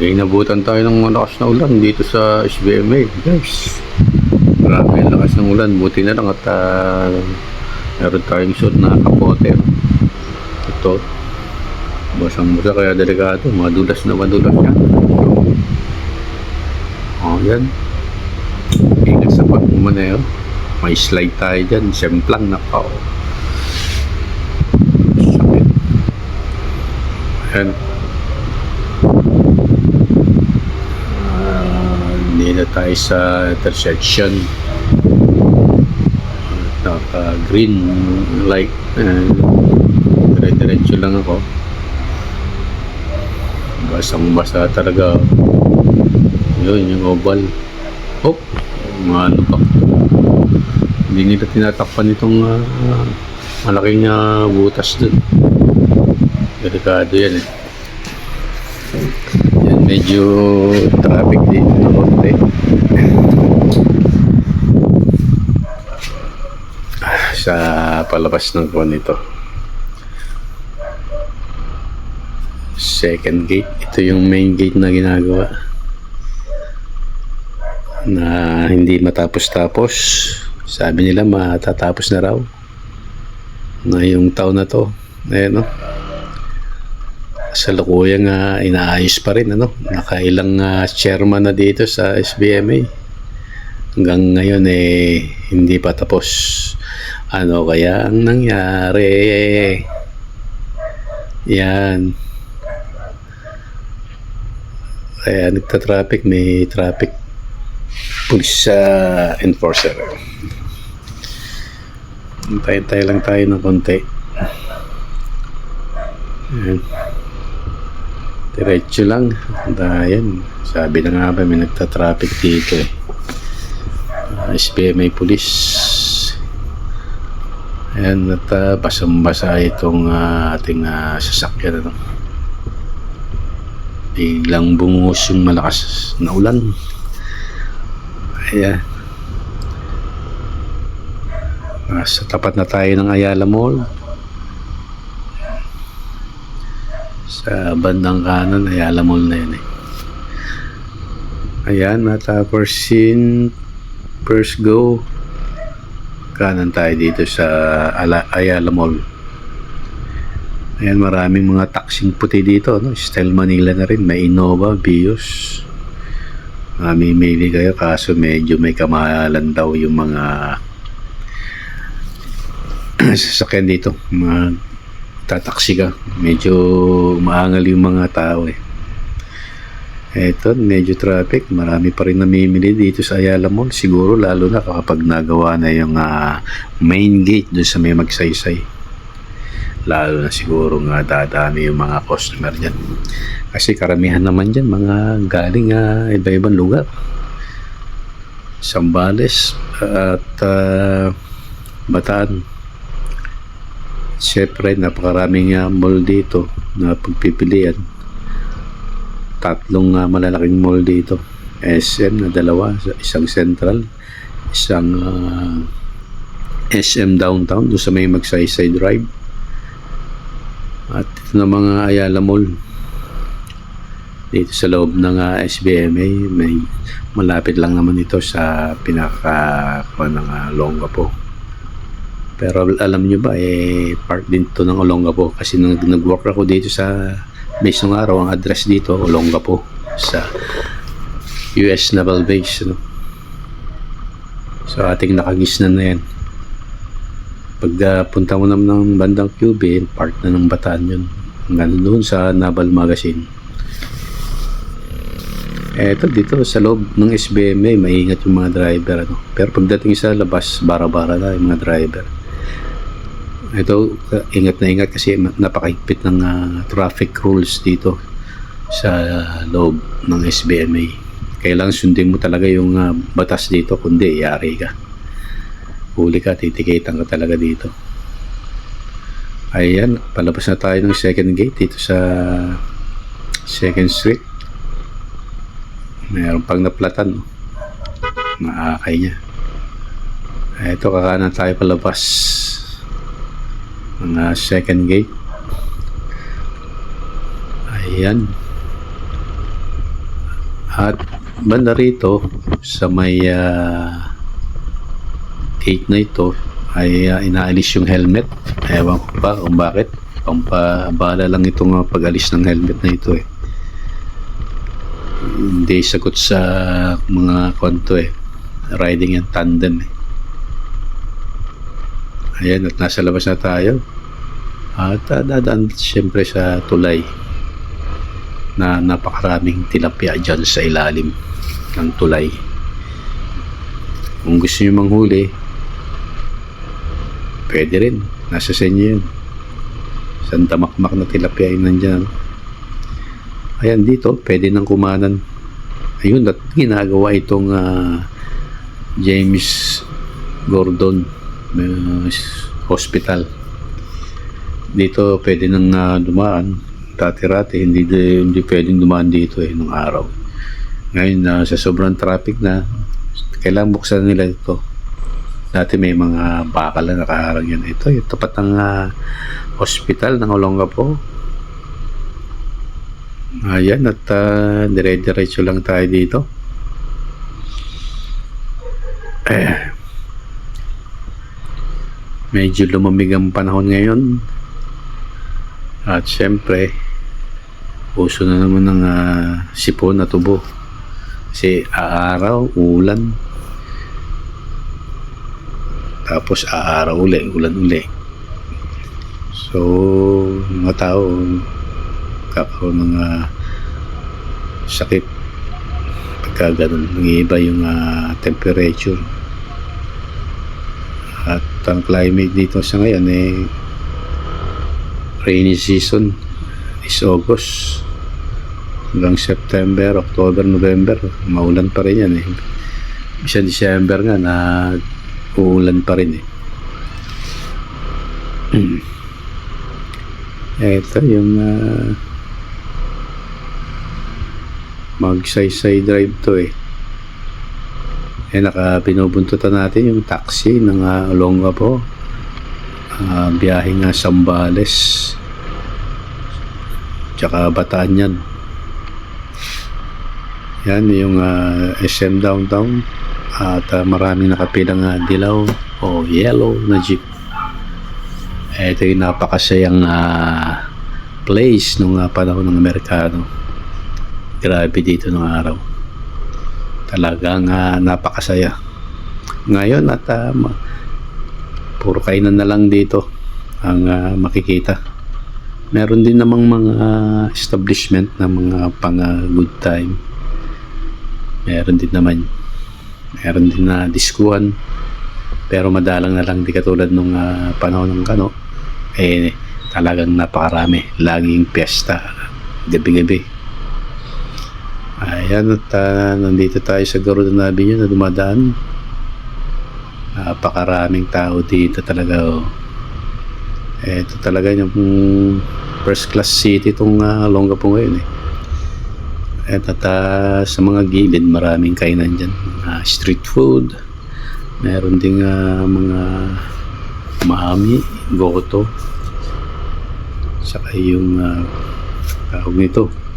Eh, inabutan tayo ng malakas na ulan dito sa SBMA. Guys, grabe ang lakas ng ulan. Buti na lang at ah, meron tayong suot na kapote. Ito, basang basa kaya delikado. Madulas na madulas yan. Oh, yan. Ingat sa pagmumaneho. May slide tayo dyan. Semplang na pa. oh. Sakit. Ayan. Ah, hindi na tayo sa intersection. Naka green light. Uh, dire-diretso lang ako. Basang basa talaga. Yun, yung oval. Oh, mga ano ba? Hindi nila tinatakpan itong ah, malaking ah, butas dun. Delikado yan eh. Yan, medyo traffic na konti. Sa palabas ng kon ito. Second gate. Ito yung main gate na ginagawa. Na hindi matapos-tapos. Sabi nila matatapos na raw. Ngayong taon na to. Ayan no sa lukuyang uh, inaayos pa rin ano? Nakailang ah, chairman na dito sa SBMA hanggang ngayon eh hindi pa tapos. Ano kaya ang nangyari? Yan. Kaya nagta-traffic may traffic police ah, enforcer. Hintay-hintay lang tayo ng konti. Yan Diretso lang. Dayan. Sabi na nga ba, may nagta-traffic dito eh. Uh, SBMA police. Ayan, at uh, basang-basa itong ah, ating ah, sasakyan. Ano? Biglang bumuhos yung malakas na ulan. Ayan. Nasa tapat na tayo ng Ayala Mall. Sa bandang kanan ay alamol na yun eh. Ayan, natapos sin first go kanan tayo dito sa Ala, Ayala Mall. Ayan, maraming mga taxing puti dito, no? Style Manila na rin, may Innova, Vios. Mamimili kayo kaso medyo may kamahalan daw yung mga sasakyan dito, mga tataksi ka. Medyo maangal yung mga tao eh. Eto, medyo traffic. Marami pa rin namimili dito sa Ayala Mall. Siguro lalo na kapag nagawa na yung ah, main gate doon sa may magsaysay. Lalo na siguro nga dadami yung mga customer dyan. Kasi karamihan naman dyan mga galing ah, iba-ibang lugar. Sambales at ah, Bataan. Siyempre, napakaraming uh, mall dito na pagpipilian. Tatlong uh, malalaking mall dito. SM na dalawa, isang Central, isang uh, SM Downtown, doon sa may Magsaysay Drive. At ito na mga Ayala Mall. Dito sa loob ng uh, SBMA, may malapit lang naman ito sa pinaka ng uh, Longapo. Pero alam nyo ba, eh, part din to ng Olongapo. Kasi nung nag-work ako dito sa base ng araw, ang address dito, Olongapo. Sa US Naval Base. No? So, ating nakagisnan na yan. Pag uh, punta mo naman ng bandang QB, part na ng Bataan yun. Hanggang doon sa Naval Magazine. Eto dito sa loob ng SBMA, maingat yung mga driver. Ano? Pero pagdating sa labas, bara-bara na yung mga driver ito ingat na ingat kasi napakahigpit ng uh, traffic rules dito sa loob ng SBMA kailangan sundin mo talaga yung uh, batas dito kundi yari ka. Huli ka titikitan ka talaga dito. Ayan palabas na tayo ng second gate dito sa second street. Mayroon pang naplatan no? maakay niya ito kakanan tayo palabas mga second gate ayan At banda rito sa may ah, gate na ito ay ah, inaalis yung helmet. Ewan ko pa kung bakit. Pampabala lang itong ah, pag-alis ng helmet na ito eh. Hindi sagot sa mga kwanto eh. Riding and tandem eh. Ayan, at nasa labas na tayo. At uh, dadaan siyempre sa tulay na napakaraming tilapia dyan sa ilalim ng tulay. Kung gusto nyo manghuli, pwede rin. Nasa sa inyo yun. Santa makmak na tilapia yun nandyan. Ayan dito, pwede nang kumanan. Ayun, at ginagawa itong ah, James Gordon uh, Hospital. Dito pwede nang ah, dumaan. Dati-rati, hindi, hindi pwedeng dumaan dito eh, nung araw. Ngayon, na sa sobrang traffic na, kailangan buksan nila ito. Dati may mga bakal na nakaharang yan. Ito, yung tapat ng ah, hospital ng Olongapo. Ayan, at uh, dire-diretso lang tayo dito. Eh, medyo lumamig ang panahon ngayon. At syempre, uso na naman ng ah, sipon na tubo. Kasi aaraw, ulan. Tapos aaraw uli, ulan uli. So, mga tao, kakaroon ng ah, sakit pagka ganun. Nag-iiba yung ah, temperature. At ang climate dito sa ngayon eh rainy season. Is August hanggang September, October, November. Maulan pa rin yan eh. Bisa December nga na uulan pa rin eh. Ito yung uh, magsaysay drive to eh eh naka binubuntutan natin yung taxi ng uh, Olongapo uh, biyahe nga Sambales. Tsaka Bataan yan yung uh, SM downtown. At uh, maraming nakapilang uh, dilaw o yellow na jeep. Ito yung napakasayang uh, place nung uh, panahon ng Amerikano. Grabe dito nung araw talagang uh, napakasaya. Ngayon at uh, puro kainan na lang dito ang ah, makikita. Meron din namang mga establishment na mga pang ah, good time. Meron din naman. Meron din na diskuhan. Pero madalang na lang di katulad nung ah, panahon ng kano eh talagang napakarami. Laging piyesta gabi-gabi Ayan at ah, nandito tayo sa Garuda Avenue na dumadaan. Napakaraming tao dito talaga. Oh. Ito talaga yung first class city itong uh, Olongapo ngayon eh. At, at ah, sa mga gilid maraming kainan dyan. Ah, street food. Meron ding ah, mga mami, goto. Saka yung uh, tawag nito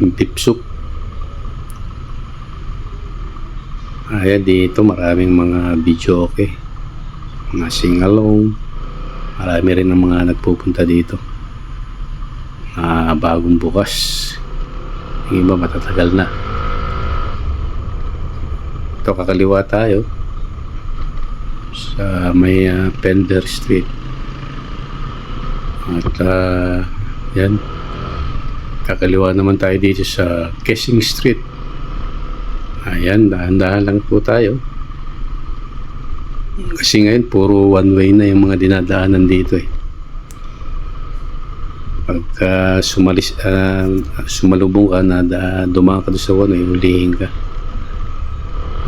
yung tip soup. Ayan dito maraming mga video okay. Mga sing-along. Marami rin ng mga nagpupunta dito. Na bagong bukas. Yung iba matatagal na. Ito kakaliwa tayo sa may uh, Pender Street. At uh, yan kakaliwa naman tayo dito sa Kessing Street. Ayan dahan-dahan lang po tayo. Kasi ngayon puro one way na yung mga dinadaanan dito eh. Pagka sumalis uh, sumalubong ka na da, dumaan ka doon sa one way ulihin ka.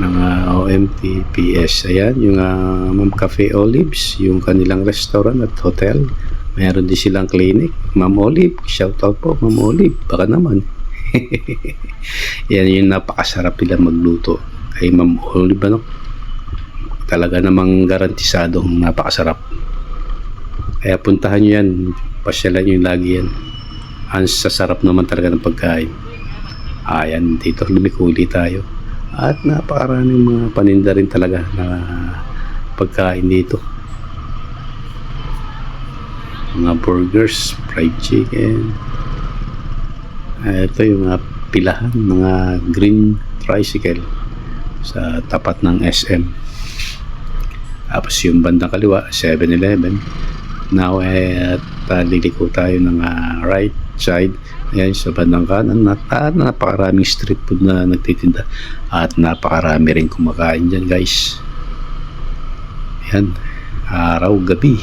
Ng uh, OMT PS ayan yung uh, Ma'am Cafe Olives yung kanilang restaurant at hotel Meron din silang clinic. Ma'am Olive, shout out po Ma'am Olive. Baka naman. Yan yung napakasarap nila magluto. Kay Ma'am Olive ano? Talaga namang garantisadong napakasarap. Kaya puntahan nyo yan. Pasyalan nyo lagi yan. ang sasarap naman talaga ng pagkain. Ayan, dito lumikuli tayo. At napakaraming mga paninda rin talaga na pagkain dito. Mga burgers, fried chicken. Ah, Ito yung mga pilahan, mga green tricycle sa tapat ng SM. Tapos yung bandang kaliwa, 7-Eleven. Now, eh, at uh, liliko tayo ng ah, right side. Ayan, sa bandang kanan, at ah, napakaraming street food na nagtitinda. At napakarami rin kumakain dyan, guys. Ayan, araw, gabi.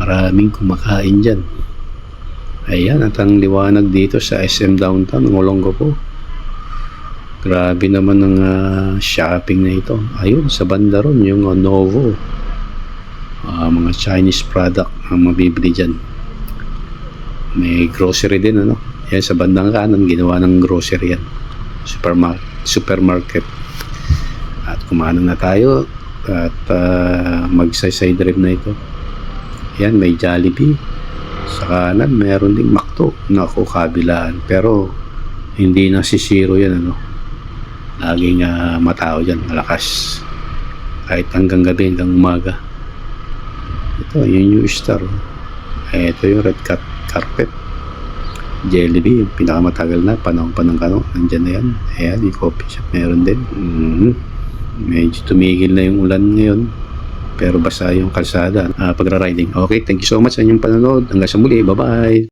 Maraming kumakain dyan. Ayan, at ang liwanag dito sa SM Downtown, ng Olongapo. Grabe naman ang ah, shopping na ito. Ayun, sa banda ron, yung ah, Novo. Ah, mga Chinese product ang mabibili dyan. May grocery din, ano? Yan, sa bandang kanan, ginawa ng grocery yan. Supermarket. supermarket. At kumano na tayo at uh, mag-side drive na ito. Yan, may Jollibee. Sa kanan, meron ding McDo. Naku, kabilaan. Pero, hindi na si Zero yan, ano? Laging uh, matao dyan, malakas. Kahit hanggang gabi, hanggang umaga. Ito, yung new star. Ito yung red cat carpet. Jollibee, yung pinakamatagal na, panahon pa ng kano. Nandyan na yan. Ayan, yung coffee shop, meron din. Mhm. Medyo tumigil na yung ulan ngayon. Pero basta yung kalsada, ah, pagra-riding. Okay, thank you so much sa inyong panonood. Hanggang sa muli, bye-bye!